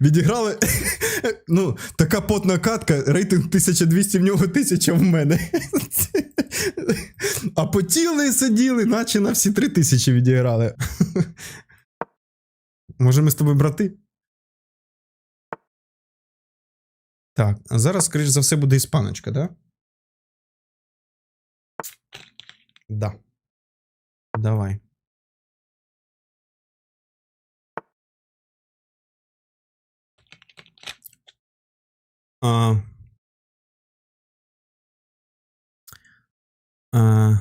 Відіграли. Ну, така потна катка, рейтинг 1200 в нього 1000 в мене. А потіли сиділи, наче на всі 3000 відіграли. Може, ми з тобою брати? Так, а зараз, скоріш за все, буде іспаночка, да? Да. Давай. А, а,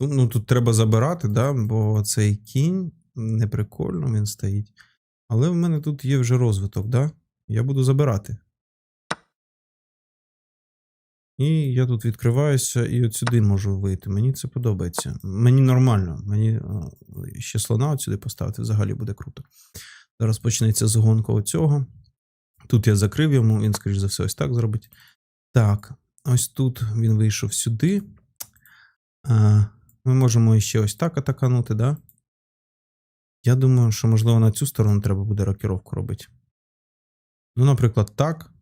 ну, тут треба забирати, да, бо цей кінь не прикольно він стоїть. Але в мене тут є вже розвиток, да? Я буду забирати. І я тут відкриваюся і от сюди можу вийти. Мені це подобається. Мені нормально. Мені ще слона от сюди поставити взагалі буде круто. Зараз почнеться згонка оцього. Тут я закрив йому, він, скоріш за все, ось так зробить. Так, ось тут він вийшов сюди. Ми можемо ще ось так атаканути, да? Я думаю, що, можливо, на цю сторону треба буде рокіровку робити. Ну, наприклад, так.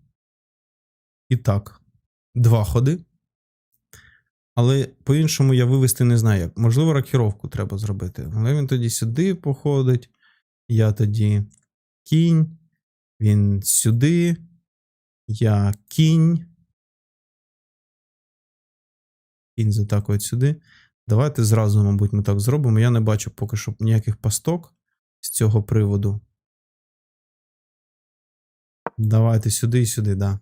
І так. Два ходи. Але по-іншому я вивести не знаю як. Можливо, рокіровку треба зробити. Але він тоді сюди походить. Я тоді кінь. Він сюди. Я кінь. Кінь затакує сюди. Давайте зразу, мабуть, ми так зробимо. Я не бачу поки що ніяких пасток з цього приводу. Давайте сюди і сюди, да.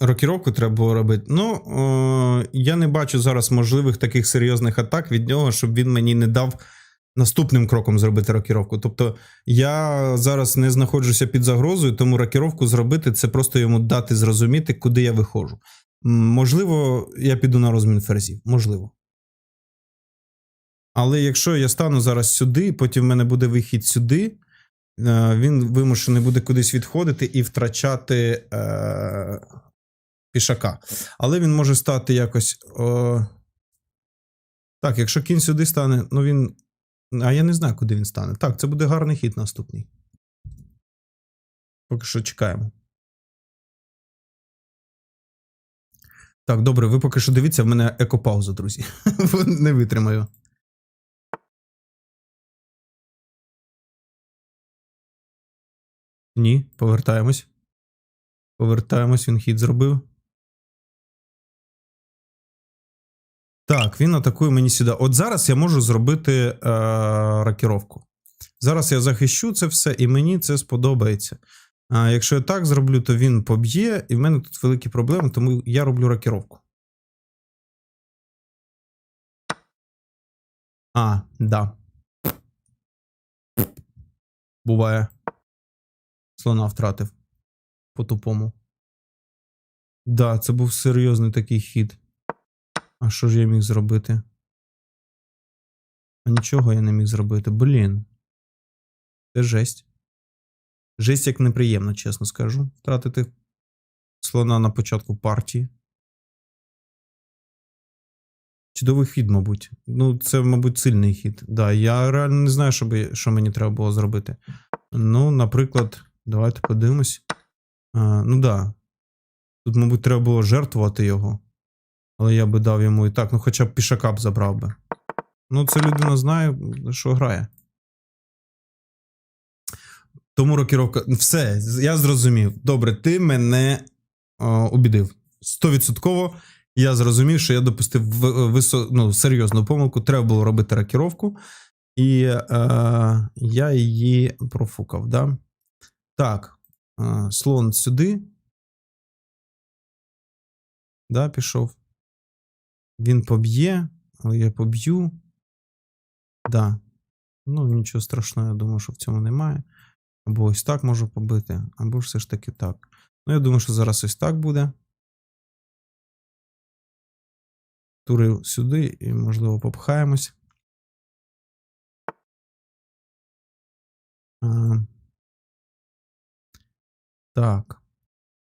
Рокіровку треба було робити. Ну, о, я не бачу зараз можливих таких серйозних атак від нього, щоб він мені не дав наступним кроком зробити рокіровку. Тобто я зараз не знаходжуся під загрозою, тому рокіровку зробити це просто йому дати зрозуміти, куди я виходжу. Можливо, я піду на розмін ферзів. Можливо. Але якщо я стану зараз сюди, потім в мене буде вихід сюди, е, він вимушений буде кудись відходити і втрачати е, пішака. Але він може стати якось. О... Так, якщо кінь сюди стане, ну він. А я не знаю, куди він стане. Так, це буде гарний хід наступний. Поки що чекаємо. Так, добре, ви поки що дивіться, в мене екопауза, друзі. Не витримаю. Ні, повертаємось. Повертаємось, він хід зробив. Так, він атакує мені сюди. От зараз я можу зробити е, рокіровку. Зараз я захищу це все, і мені це сподобається. А якщо я так зроблю, то він поб'є, і в мене тут великі проблеми, тому я роблю рокіровку. А, да. Буває. Слона втратив. По-тупому. Да, це був серйозний такий хід. А що ж я міг зробити? А нічого я не міг зробити. Блін. Це жесть. Жесть як неприємно, чесно скажу. Втратити слона на початку партії. Чудовий хід, мабуть. Ну, це, мабуть, сильний хід. Да, я реально не знаю, що, би, що мені треба було зробити. Ну, наприклад, давайте подивимось. А, ну да. Тут, мабуть, треба було жертвувати його. Але я би дав йому і так, ну хоча б пішака б забрав би. Ну, це людина знає, що грає. Тому рокіровка. Все, я зрозумів. Добре, ти мене о, обідив. Стовідсотково я зрозумів, що я допустив висо, ну, серйозну помилку. Треба було робити рокіровку. І е, я її профукав. Да? Так, е, слон сюди. Да, пішов. Він поб'є, але я поб'ю. Да. Ну, нічого страшного, я думаю, що в цьому немає. Або ось так можу побити, або все ж таки так. Ну, я думаю, що зараз ось так буде. Турив сюди і, можливо, попхаємось. А, так.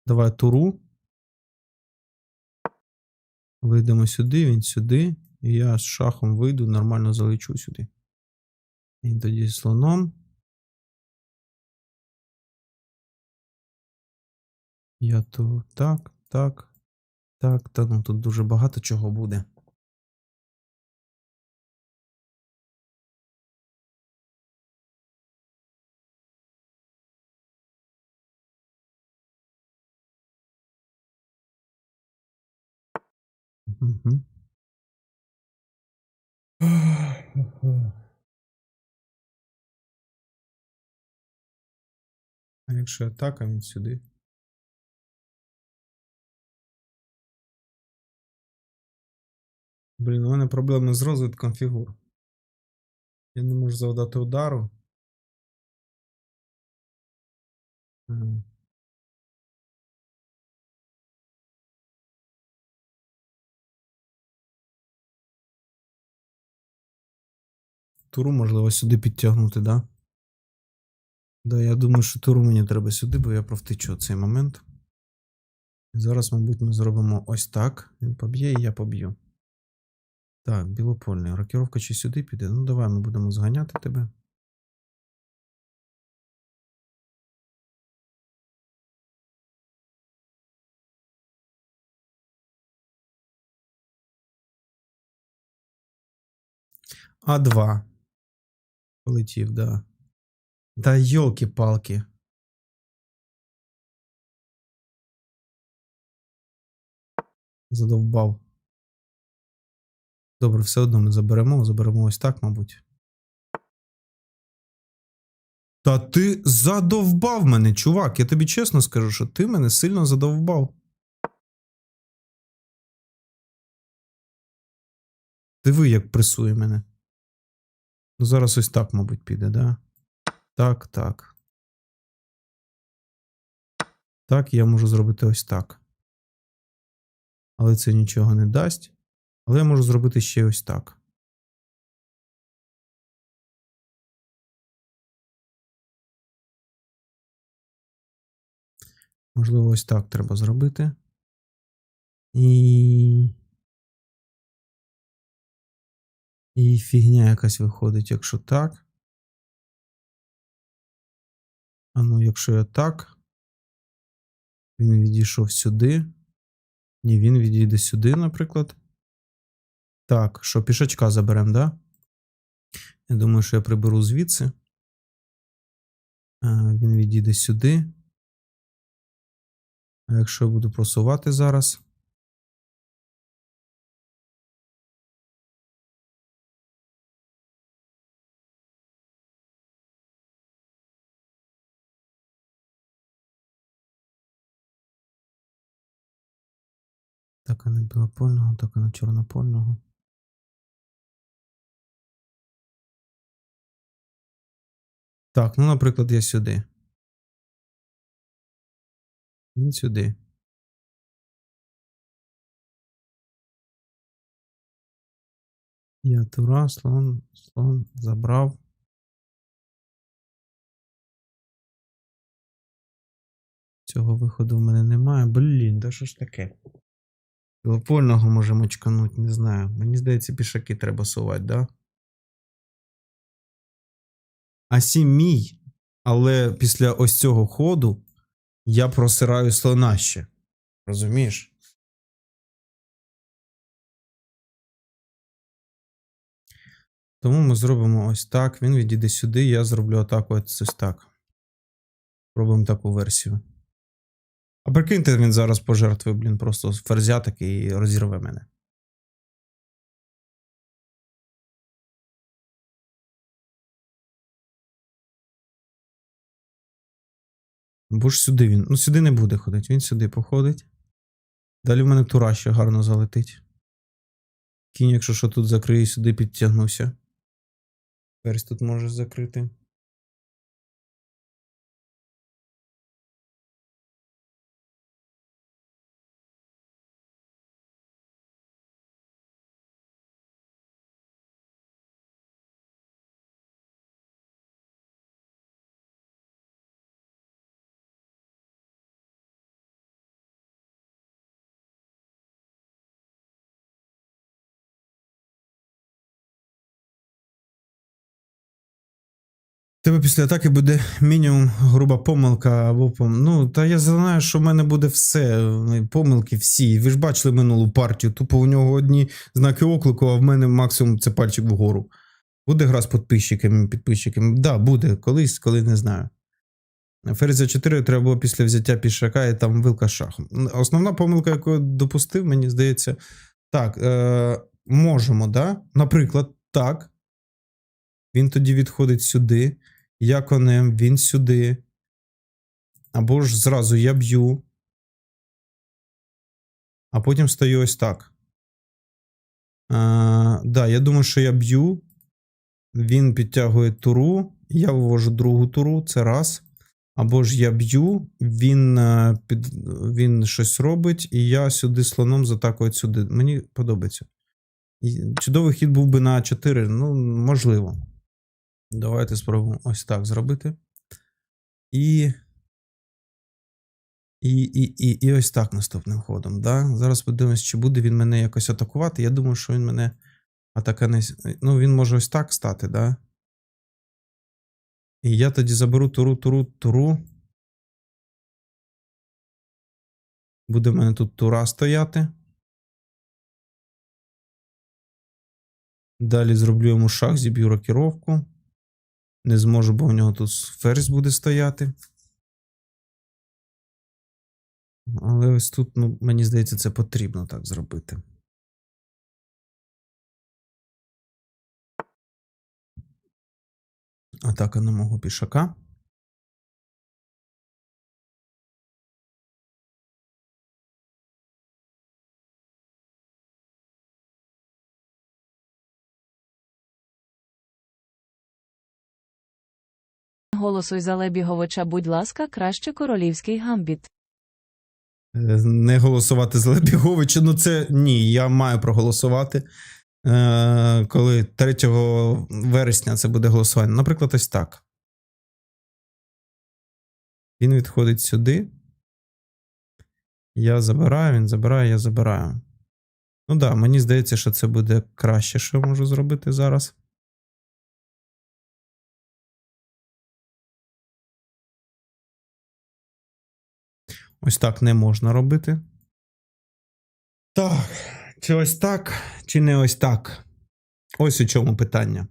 Давай туру. Вийдемо сюди, він сюди. І я з шахом вийду, нормально залечу сюди. І тоді слоном. Я то так, так, так. Та ну тут дуже багато чого буде. А якщо атака, він сюди. Блін, у мене проблеми з розвитком фігур. Я не можу завдати удару. Туру можливо сюди підтягнути, да? Да, я думаю, що туру мені треба сюди, бо я провтичу цей момент. Зараз, мабуть, ми зробимо ось так. Він поб'є і я поб'ю. Так, білопольний. Рокіровка чи сюди піде? Ну, давай ми будемо зганяти тебе. А2. Полетів, да. Та йолки-палки. Задовбав. Добре, все одно ми заберемо. Заберемо ось так, мабуть. Та ти задовбав мене, чувак. Я тобі чесно скажу, що ти мене сильно задовбав. Диви, як пресує мене. Ну, зараз ось так, мабуть, піде, да? Так, так. Так, я можу зробити ось так. Але це нічого не дасть. Але я можу зробити ще ось так. Можливо, ось так треба зробити. І. І фігня якась виходить, якщо так. А ну, якщо я так. Він відійшов сюди. Ні, він відійде сюди, наприклад. Так, що пішачка заберемо, да? Я думаю, що я приберу звідси. А, Він відійде сюди. А якщо я буду просувати зараз. Так, а на білопольного, так і на чорнопольного. Так, ну, наприклад, я сюди. Він сюди. Я тура, слон, слон забрав. Цього виходу в мене немає. Блін, да що ж таке? Білопольного можемо чкануть, не знаю. Мені здається, пішаки треба сувати, да? А сім мій, але після ось цього ходу я просираю слона ще. Розумієш? Тому ми зробимо ось так. Він відійде сюди, я зроблю атаку ось так. Пробуємо таку версію. А прикиньте, він зараз пожертвує, блін, просто ферзя такий і розірве мене. Бо ж сюди він. Ну, сюди не буде ходити, він сюди походить. Далі в мене тура ще гарно залетить. Кінь, якщо що тут закриє, сюди підтягнувся. Ферзь тут може закрити. Після атаки буде мінімум груба помилка або пом... Ну, та я знаю, що в мене буде все. Помилки всі. Ви ж бачили минулу партію. Тупо у нього одні знаки оклику, а в мене максимум це пальчик вгору. Буде гра з підписчиками, підписчиками. Да, буде колись, коли не знаю. Ферзя 4 треба було після взяття пішака і там вилка шахом. Основна помилка, яку я допустив, мені здається. Так, е, можемо, да? Наприклад, так. Він тоді відходить сюди. Я конем, він сюди. Або ж зразу я б'ю. А потім стою ось так. А, да, я думаю, що я б'ю. Він підтягує туру. Я вивожу другу туру. Це раз. Або ж я б'ю, він, е, під, він щось робить, і я сюди слоном з атакою сюди. Мені подобається. Чудовий хід був би на 4. Ну, можливо. Давайте спробуємо ось так зробити. І. І, і, і, і ось так наступним ходом. Да? Зараз подивимось, чи буде він мене якось атакувати. Я думаю, що він мене атака не. Ну, він може ось так стати, да? І я тоді заберу туру, туру, туру. Буде в мене тут тура стояти. Далі зроблю йому шах, зіб'ю рокіровку. Не зможу, бо в нього тут ферзь буде стояти. Але ось тут, ну, мені здається, це потрібно так зробити. Атака на мого пішака. Голосуй за Лебіговича, будь ласка, краще королівський гамбіт. Е, Не голосувати за Лебіговича. Ну, це ні, я маю проголосувати. Е, коли 3 вересня це буде голосування. Наприклад, ось так. Він відходить сюди. Я забираю, він забирає, я забираю. Ну так, да, мені здається, що це буде краще, що я можу зробити зараз. Ось так не можна робити. Так, чи ось так, чи не ось так? Ось у чому питання.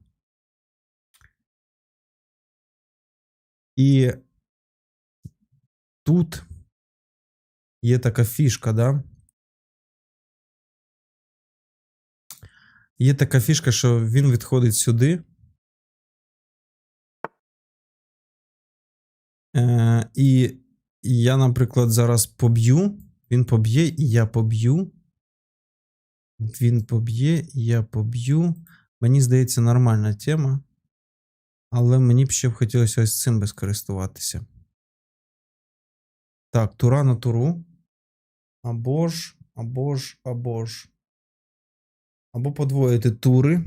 І тут є така фішка, да? Є така фішка, що він відходить сюди. Е, і я, наприклад, зараз поб'ю. Він поб'є, і я поб'ю. Він поб'є, і я поб'ю. Мені здається, нормальна тема. Але мені б ще б хотілося ось цим би скористуватися. Так, тура на туру. Або ж, або ж, або ж. Або подвоїти тури.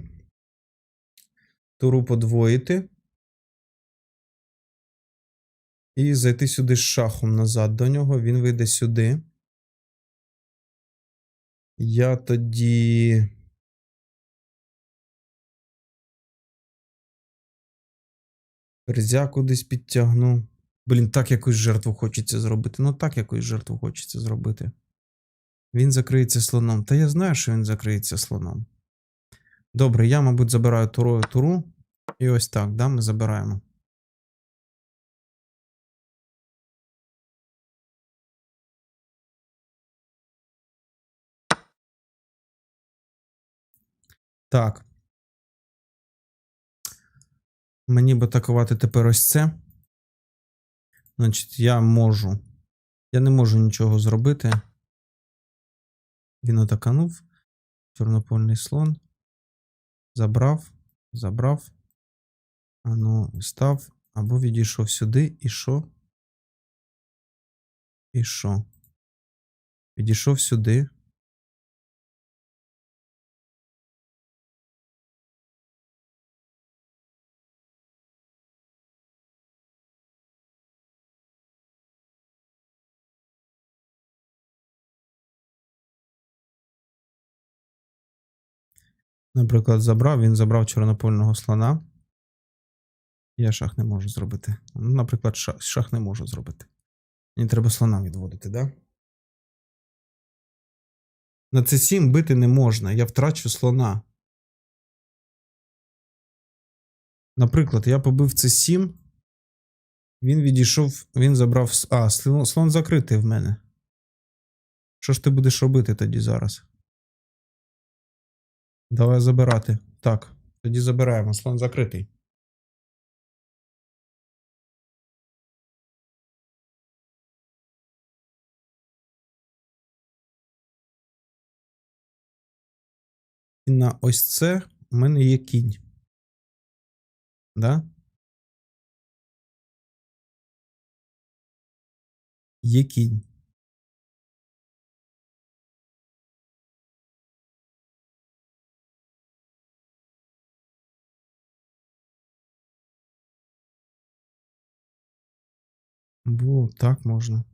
Туру подвоїти. І зайти сюди з шахом назад до нього. Він вийде сюди. Я тоді. Ферзя кудись підтягну. Блін, так якусь жертву хочеться зробити. Ну, так якусь жертву хочеться зробити. Він закриється слоном. Та я знаю, що він закриється слоном. Добре, я, мабуть, забираю турою туру. І ось так, да, ми забираємо. Так. Мені б атакувати тепер ось це. Значить, я можу. Я не можу нічого зробити. Він атаканув. Чорнопольний слон. Забрав. Забрав. Ану, став. Або відійшов сюди. І що? І що? Відійшов сюди. Наприклад, забрав, він забрав чорнопольного слона. Я шах не можу зробити. Ну, Наприклад, шах, шах не можу зробити. Мені треба слона відводити, да? На це 7 бити не можна. Я втрачу слона. Наприклад, я побив це 7. Він відійшов, він забрав. А, слон закритий в мене. Що ж ти будеш робити тоді зараз? Давай забирати. Так, тоді забираємо. Слон закритий. І на ось це у мене є кінь. Да? Є кінь. Бо так можна.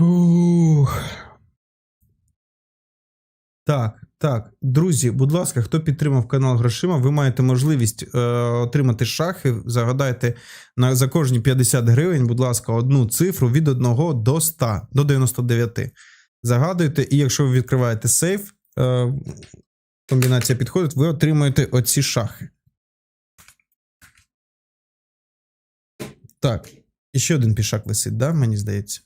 Ух. Так, так, друзі, будь ласка, хто підтримав канал грошима, ви маєте можливість е, отримати шахи. Загадайте на за кожні 50 гривень, будь ласка, одну цифру від 1 до 100, до 99. Загадуйте, і якщо ви відкриваєте сейф, е, комбінація підходить, ви отримуєте оці шахи. Так, і ще один пішак висить, да, мені здається.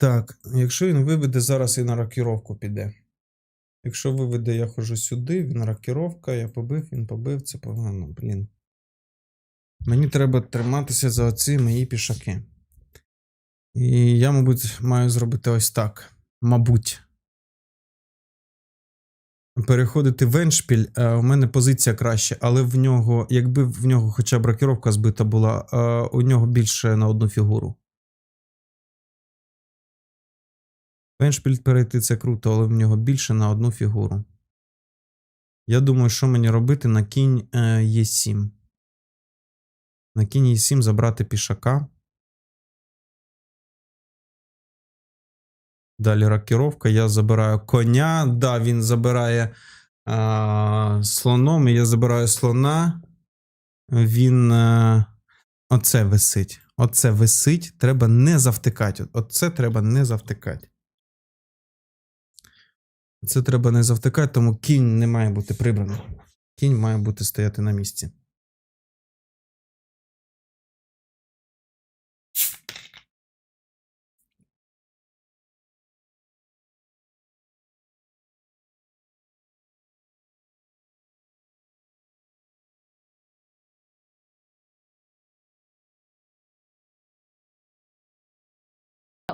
Так, якщо він виведе, зараз і на рокіровку піде. Якщо виведе, я хожу сюди, він рокіровка, я побив, він побив, це погано, блін. Мені треба триматися за оці мої пішаки. І я, мабуть, маю зробити ось так. Мабуть. Переходити в Еншпіль, е, у мене позиція краще, але в нього, якби в нього хоча б рокіровка збита була, е, у нього більше на одну фігуру. Веншпіль перейти це круто, але в нього більше на одну фігуру. Я думаю, що мені робити на кінь е, Е7. На кінь Е7 забрати пішака. Далі рокіровка. Я забираю коня. Да, він забирає а, слоном, я забираю слона. Він. е, оце висить. Оце висить. Треба не завтикати. Оце треба не завтикати. Це треба не завтикати, тому кінь не має бути прибраний. Кінь має бути стояти на місці. –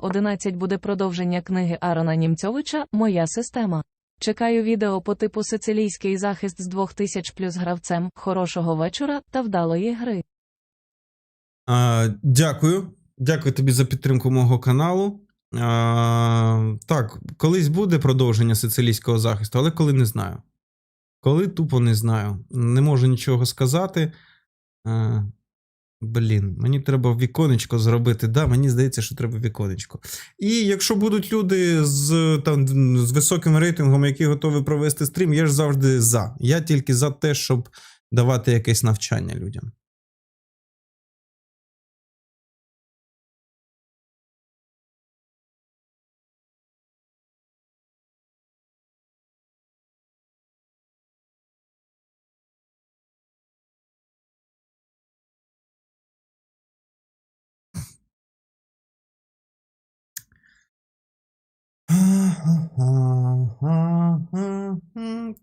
11 буде продовження книги Арона Німцьовича «Моя система». Чекаю відео по типу Сицилійський захист з 2000 плюс гравцем. Хорошого вечора та вдалої гри. А, дякую. Дякую тобі за підтримку мого каналу. А, так, колись буде продовження сицилійського захисту, але коли не знаю. Коли тупо не знаю. Не можу нічого сказати. А, блін, мені треба віконечко зробити. Да, мені здається, що треба віконечко. І якщо будуть люди з, там, з високим рейтингом, які готові провести стрім, я ж завжди за. Я тільки за те, щоб давати якесь навчання людям.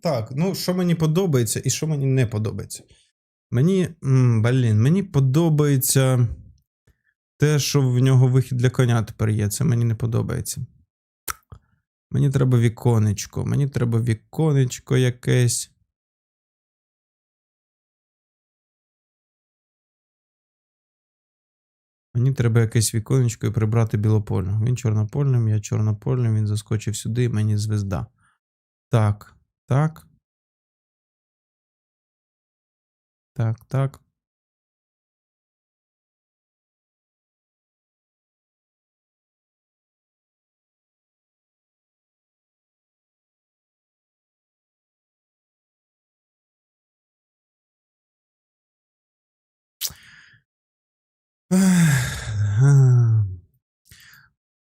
Так, ну що мені подобається і що мені не подобається. Мені, блін, мені подобається те, що в нього вихід для коня тепер є. Це мені не подобається. Мені треба віконечко. Мені треба віконечко якесь. Мені треба якесь віконечко і прибрати білопольного. Він чорнопольним, я чорнопольним, він заскочив сюди, і мені звезда. Так, так. Так, так.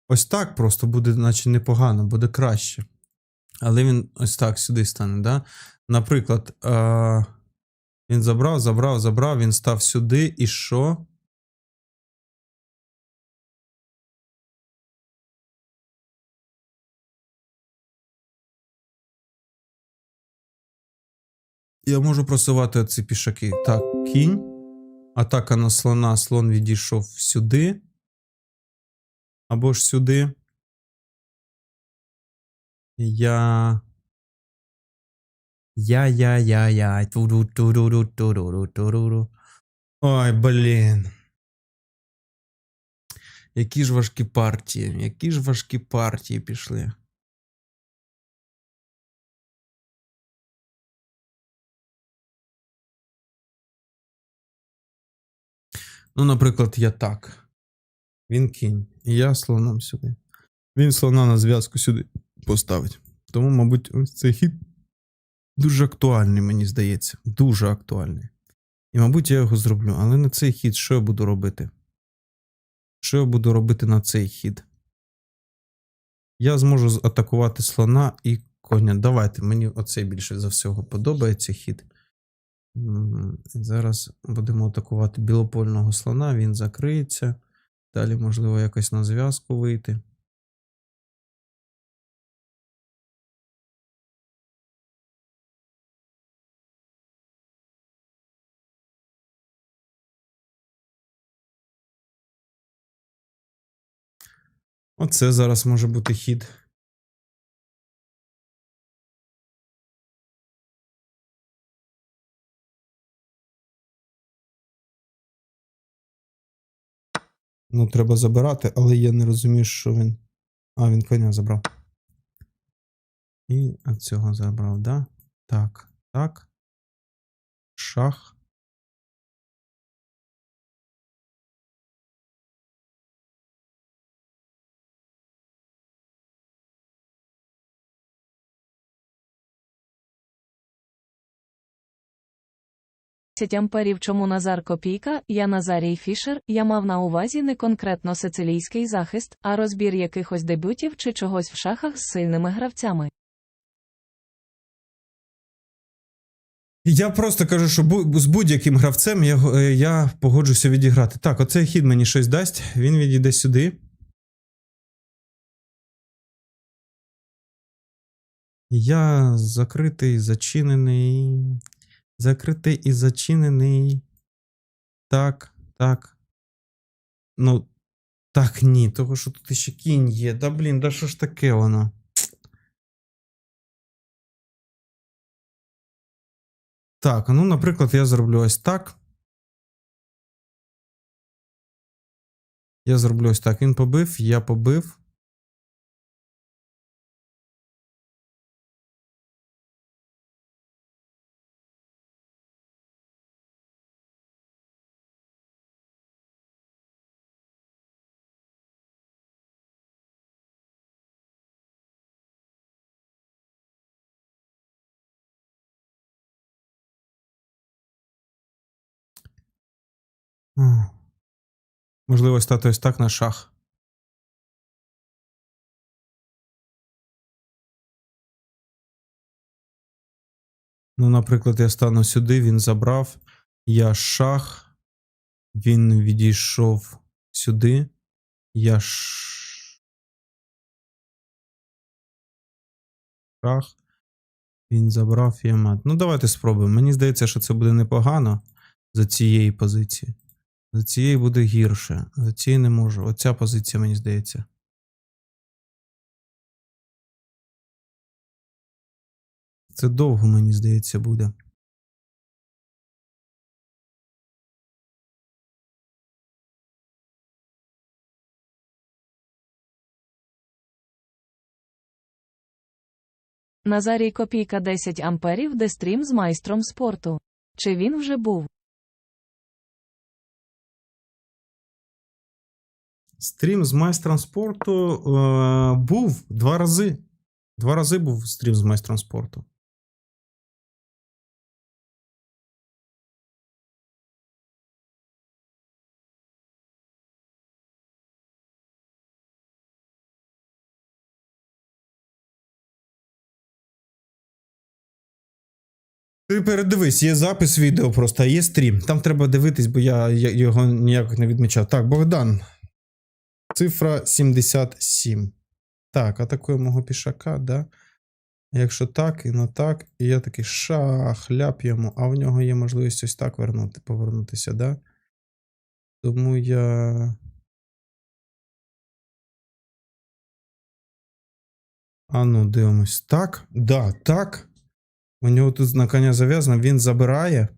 Ось так просто буде, наче непогано, буде краще. Але він ось так сюди стане, да? Наприклад, е- він забрав, забрав, забрав, він став сюди, і що? Я можу просувати ці пішаки. Так, кінь. Атака на слона. Слон відійшов сюди. Або ж сюди. Я. Я-я-я-я. Ой, блін. Які ж важкі партії. Які ж важкі партії пішли. Ну, наприклад, я так. Він кінь. І я слоном сюди. Він слона на зв'язку сюди поставить. Тому, мабуть, ось цей хід дуже актуальний, мені здається. Дуже актуальний. І, мабуть, я його зроблю. Але на цей хід що я буду робити? Що я буду робити на цей хід? Я зможу атакувати слона і коня. Давайте, мені оцей більше за всього подобається хід. Зараз будемо атакувати білопольного слона, він закриється. Далі, можливо, якось на зв'язку вийти. Оце зараз може бути хід. Ну, треба забирати, але я не розумію, що він. А, він коня забрав. І цього забрав, да? Так, так. Шах. Амперів чому Назар Копійка, я Назарій Фішер, я мав на увазі не конкретно сицилійський захист, а розбір якихось дебютів чи чогось в шахах з сильними гравцями. Я просто кажу, що з будь-яким гравцем я, е, я погоджуся відіграти. Так, оцей хід мені щось дасть, він відійде сюди. Я закритий, зачинений. Закритий і зачинений. Так, так. Ну, так, ні, того, що тут ще кінь є. Да блін, да що ж таке воно? Так, ну, наприклад, я зроблю ось так. Я зроблю ось так. Він побив, я побив. Можливо, стати ось так на шах. Ну, наприклад, я стану сюди, він забрав. Я шах. Він відійшов сюди. Я ш- шах. Він забрав я мат. Ну, давайте спробуємо. Мені здається, що це буде непогано за цієї позиції. За цієї буде гірше. За цієї не можу. Оця позиція, мені здається. Це довго, мені здається, буде. Назарій Копійка 10 амперів, де стрім з майстром спорту. Чи він вже був? Стрім з майстранспорту е, був два рази. Два рази був стрім з майстранспорту. Ти передивись, є запис відео просто, а є стрім. Там треба дивитись, бо я його ніяк не відмічав. Так, Богдан. Цифра 77. Так, атакує мого пішака, да? Якщо так, і на так, і я такий шах, ляп йому, а в нього є можливість ось так вернути, повернутися, да? Тому я. А ну, дивимось. Так, да, так. У нього тут на коня зав'язано, він забирає.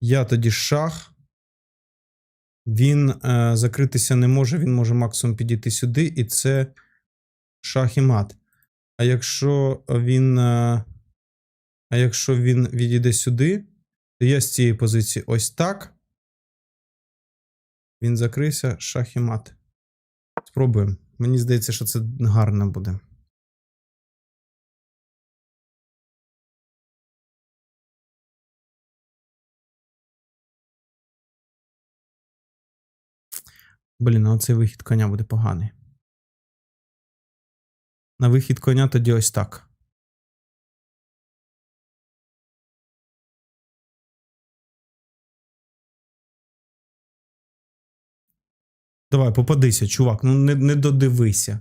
Я тоді шах. Він е, закритися не може, він може максимум підійти сюди, і це шах і мат. А якщо він. Е, а якщо він відійде сюди, то я з цієї позиції ось так. Він закрився, шах і мат. Спробуємо. Мені здається, що це гарно буде. Блін, а оцей вихід коня буде поганий. На вихід коня тоді ось так. Давай, попадися, чувак. Ну не, не додивися.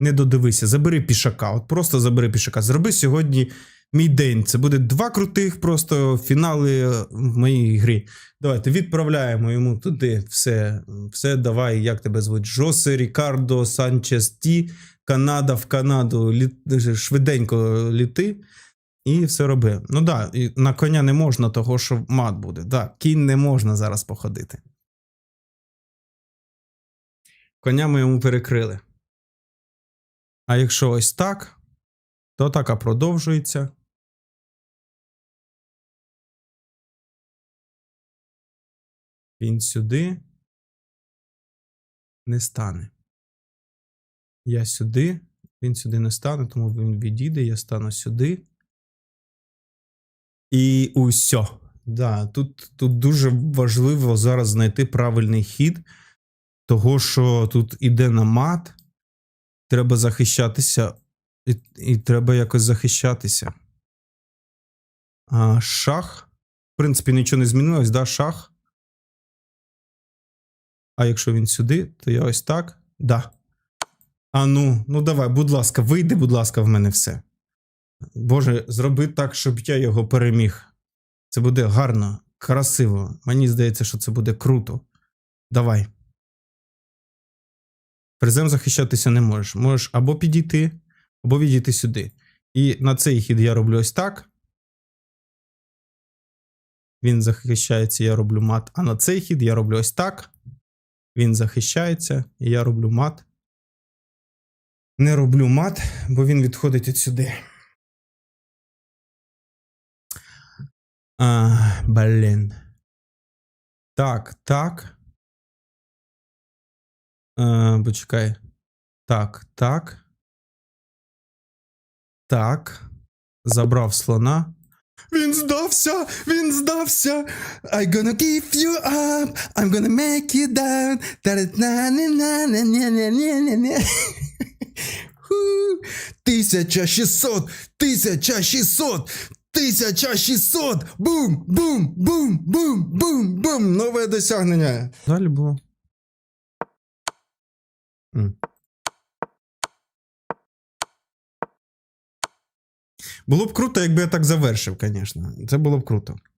Не додивися. Забери пішака. От просто забери пішака. Зроби сьогодні мій день. Це буде два крутих просто фінали е, в моїй грі. Давайте відправляємо йому туди все. Все, давай, як тебе звуть? Жосе, Рікардо, Санчес Ті, Канада в Канаду. Лі... Швиденько літи. І все роби. Ну так, да, на коня не можна, того що мат буде. Да, кінь не можна зараз походити. Коня ми йому перекрили. А якщо ось так, то атака продовжується. Він сюди не стане. Я сюди, він сюди не стане, тому він відійде, я стану сюди. І усьо. Да, тут, тут дуже важливо зараз знайти правильний хід, того, що тут іде на мат, треба захищатися, і, і треба якось захищатися. А, шах. В принципі, нічого не змінилось, да, шах. А якщо він сюди, то я ось так. Да. А ну, ну давай, будь ласка, вийди, будь ласка, в мене все. Боже, зроби так, щоб я його переміг. Це буде гарно, красиво. Мені здається, що це буде круто. Давай. Призем захищатися не можеш. Можеш або підійти, або відійти сюди. І на цей хід я роблю ось так. Він захищається, я роблю мат. А на цей хід я роблю ось так. Він захищається, і я роблю мат. Не роблю мат, бо він відходить от сюди. А, блін. Так, так. А, почекай. Так, так. Так. Забрав слона. Він здався, він здався. I gonna give you up, I'm gonna make you down. Тисяча шістсот, тисяча шістсот, тисяча шістсот. Бум, бум, бум, бум, бум, бум. Нове досягнення. Далі було. Було б круто, якби я так завершив, звісно. Це було б круто.